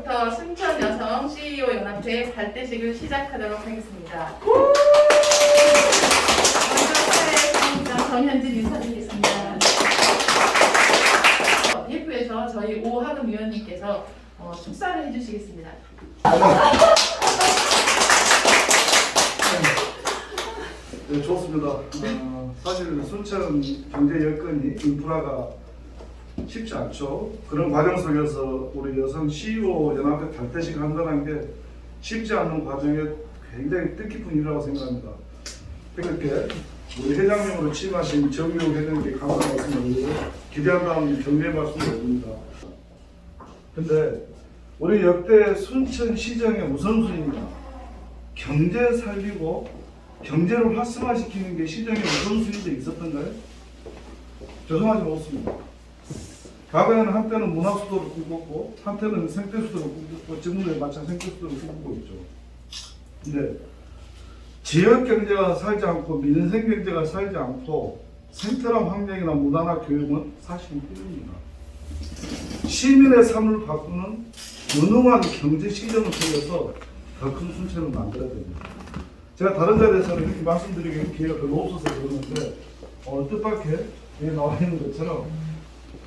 이제부터 순천 여성 CEO 연합회 발대식을 시작하도록 하겠습니다. 먼저 사회상담 정현진 인사드리겠습니다. 예프에서 저희 오하금 위원님께서 어, 축사를 해주시겠습니다. 네, 좋습니다. 어, 사실 순천 경제 여건이 인프라가 쉽지 않죠. 그런 과정 속에서 우리 여성 CEO 연합회 발대식 한다는 게 쉽지 않은 과정에 굉장히 뜻깊은 일이라고 생각합니다. 그렇게 우리 회장님으로 취임하신 정유 회장님께 감사 말씀을 기대한 다음 격려의 말씀을 드립니다. 근데 우리 역대 순천 시정의 우선순위가 경제 살리고 경제를 활성화시키는 게 시정의 우선순위도 있었던가요? 죄송하지만 없습니다. 과거에는 한때는 문화수도를 꿈꿨고 한때는 생태수도를 꿈꿨고 지금도 마찬 생태수도를 꿈꾸고 있죠. 근데 지역 경제가 살지 않고 민생 경제가 살지 않고 생태나 환경이나 문화나 교육은 사실은 필요입니다. 시민의 삶을 바꾸는 유능한 경제 시정을 통해서 더 큰 순천을 만들어야 됩니다. 제가 다른 자리에서는 이렇게 말씀드리기 기회가 별로 없어서 그러는데 어, 뜻밖의 여기 나와 있는 것처럼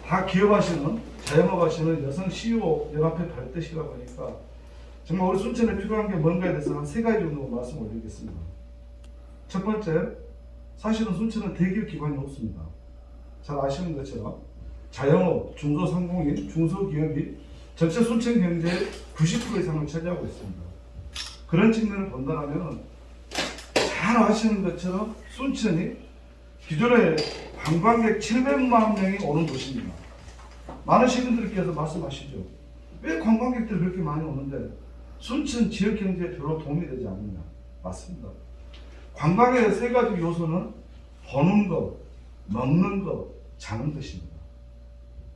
다 기업하시는 자영업하시는 여성 CEO 연합회 발대시라고 하니까 정말 우리 순천에 필요한 게 뭔가에 대해서 한 세 가지 정도 말씀 올리겠습니다. 첫 번째, 사실은 순천은 대기업 기관이 없습니다. 잘 아시는 것처럼 자영업, 중소상공인, 중소기업이 전체 순천 경제의 90% 이상을 차지하고 있습니다. 그런 측면을 본다면 잘 아시는 것처럼 순천이 기존에 관광객 700만 명이 오는 도시입니다. 많은 시민들께서 말씀하시죠. 왜 관광객들이 그렇게 많이 오는데 순천 지역 경제에 별로 도움이 되지 않느냐. 맞습니다. 관광의 세 가지 요소는 보는 것, 먹는 것, 자는 것입니다.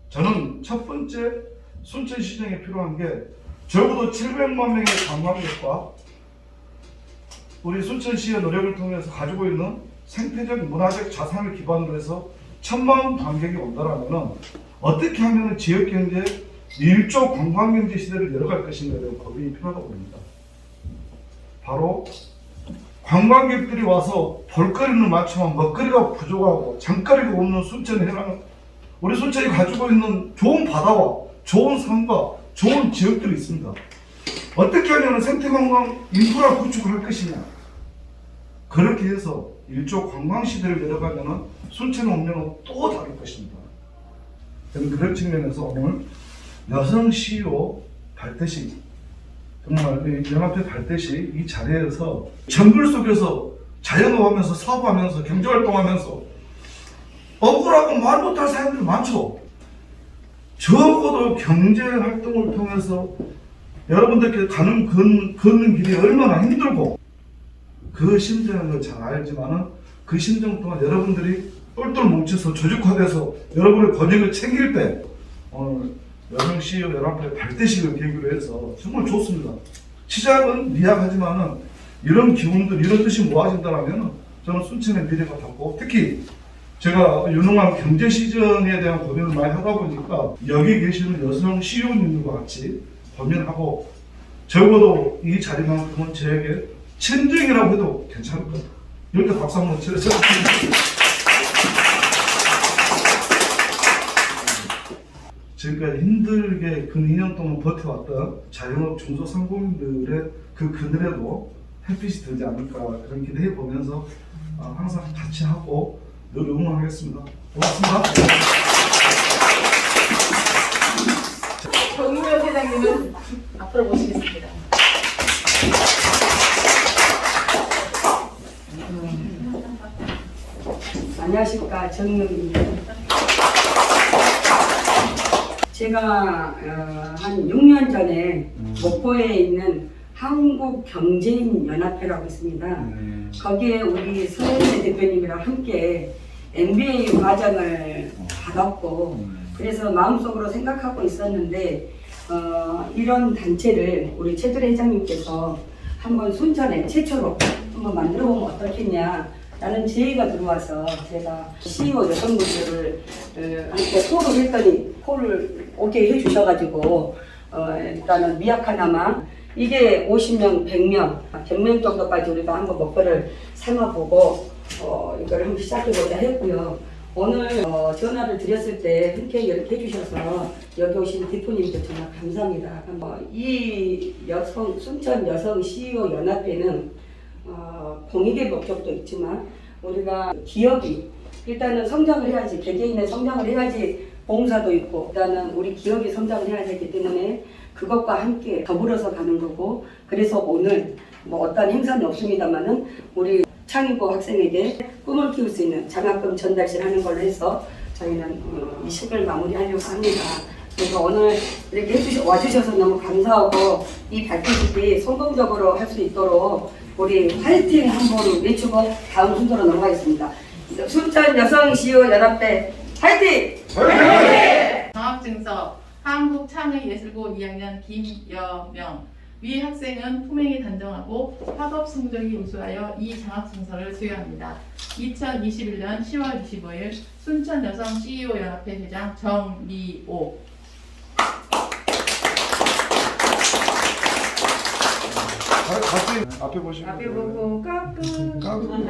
저는 첫 번째 순천 시장에 필요한 게 적어도 700만 명의 관광객과 우리 순천시의 노력을 통해서 가지고 있는 생태적 문화적 자산을 기반으로 해서 천만 관객이 온다라면 어떻게 하면 지역 경제 일조 관광 경제 시대를 열어갈 것인가에 대한 고민이 필요하다고 봅니다. 바로 관광객들이 와서 볼거리는 많지만 먹거리가 부족하고 장거리가 없는 순천에 해당 우리 순천이 가지고 있는 좋은 바다와 좋은 산과 좋은 지역들이 있습니다. 어떻게 하면 생태관광 인프라 구축을 할 것이냐. 그렇게 해서 일조 관광 시대를 열어가면은 순천 운명은 또 다를 것입니다. 저는 그런 측면에서 오늘 여성 CEO 발대식 정말 이 연합회 발대식 이 자리에서 정글 속에서 자영업하면서 사업하면서 경제활동하면서 억울하고 말 못할 사람들이 많죠. 적어도 경제활동을 통해서 여러분들께 가는 건, 걷는 길이 얼마나 힘들고 그 심정을 잘 알지만은 그 심정 동안 여러분들이 똘똘 뭉쳐서 조직화돼서 여러분의 권익을 챙길 때 오늘 여성 CEO 연합회 발대식을 계기로 해서 정말 좋습니다. 시작은 미약하지만은 이런 기운들 이런 뜻이 모아진다면 저는 순천의 미래가 닿고 특히 제가 유능한 경제 시전에 대한 고민을 많이 하다 보니까 여기 계시는 여성 CEO님들과 같이 고민하고 적어도 이 자리만큼은 저에게 천정이라고 해도 괜찮을 거예요. 이렇게 박수 한번 쳐주세요. 지금까지 힘들게 근 2년 동안 버텨왔던 자영업 중소상공인들의 그 그늘에도 햇빛이 들지 않을까 그런 기대해 보면서 어, 항상 같이 하고 늘 응원하겠습니다. 고맙습니다. 정유현 회장님은 앞으로 모시겠습니다. 안녕하십니까 정영입니다. 제가 어, 한 6년 전에 목포에 있는 한국경제인연합회라고 있습니다. 거기에 우리 서현재 대표님이랑 함께 MBA 과정을 받았고 그래서 마음속으로 생각하고 있었는데 어, 이런 단체를 우리 최두래 회장님께서 한번 순천에 최초로 한번 만들어 보면 어떻겠냐 라는 제의가 들어와서 제가 CEO 여성분들을 어, 함께 콜을 했더니 콜을 오케이 해주셔가지고 어, 일단은 미약하나마 이게 50명, 100명, 100명 정도까지 우리가 한번 목표를 삼아보고 어, 이걸 한번 시작해보자 했고요. 오늘 어, 전화를 드렸을 때 흔쾌히 이렇게 해주셔서 여기 오신 대표님도 정말 감사합니다. 어, 이 여성 순천 여성 CEO 연합회는 어, 공익의 목적도 있지만 우리가 기업이 일단은 성장을 해야지 개개인의 성장을 해야지 봉사도 있고 일단은 우리 기업이 성장을 해야 되기 때문에 그것과 함께 더불어서 가는 거고 그래서 오늘 뭐 어떤 행사는 없습니다만은 우리 창의고 학생에게 꿈을 키울 수 있는 장학금 전달실 하는 걸로 해서 저희는 어, 이 식을 마무리하려고 합니다. 그래서 오늘 이렇게 해주셔, 와주셔서 너무 감사하고 이 발표식이 성공적으로 할 수 있도록 우리 화이팅 한번 외치고 다음 순서로 넘어가겠습니다. 순천 여성 시효 연합회 화이팅! 장학증서 한국창의예술고 2학년 김여명 위 학생은 품행이 단정하고 학업 성적이 우수하여 이 장학증서를 수여합니다. 2021년 10월 25일 순천 여성 CEO 연합회 회장 정미 오 같이 앞에 보시면 앞에 보고 까꿍 까꿍.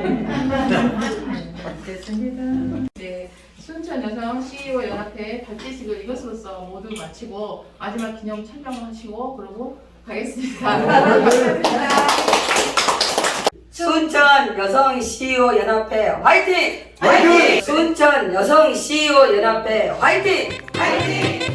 됐습니다. 네, 순천 여성 CEO 연합회 발제식을 이것으로써 모두 마치고 마지막 기념 촬영을 하시고 그러고 가겠습니다. 순천 여성 CEO 연합회 화이팅! 화이팅! 순천 여성 CEO 연합회 화이팅! 화이팅!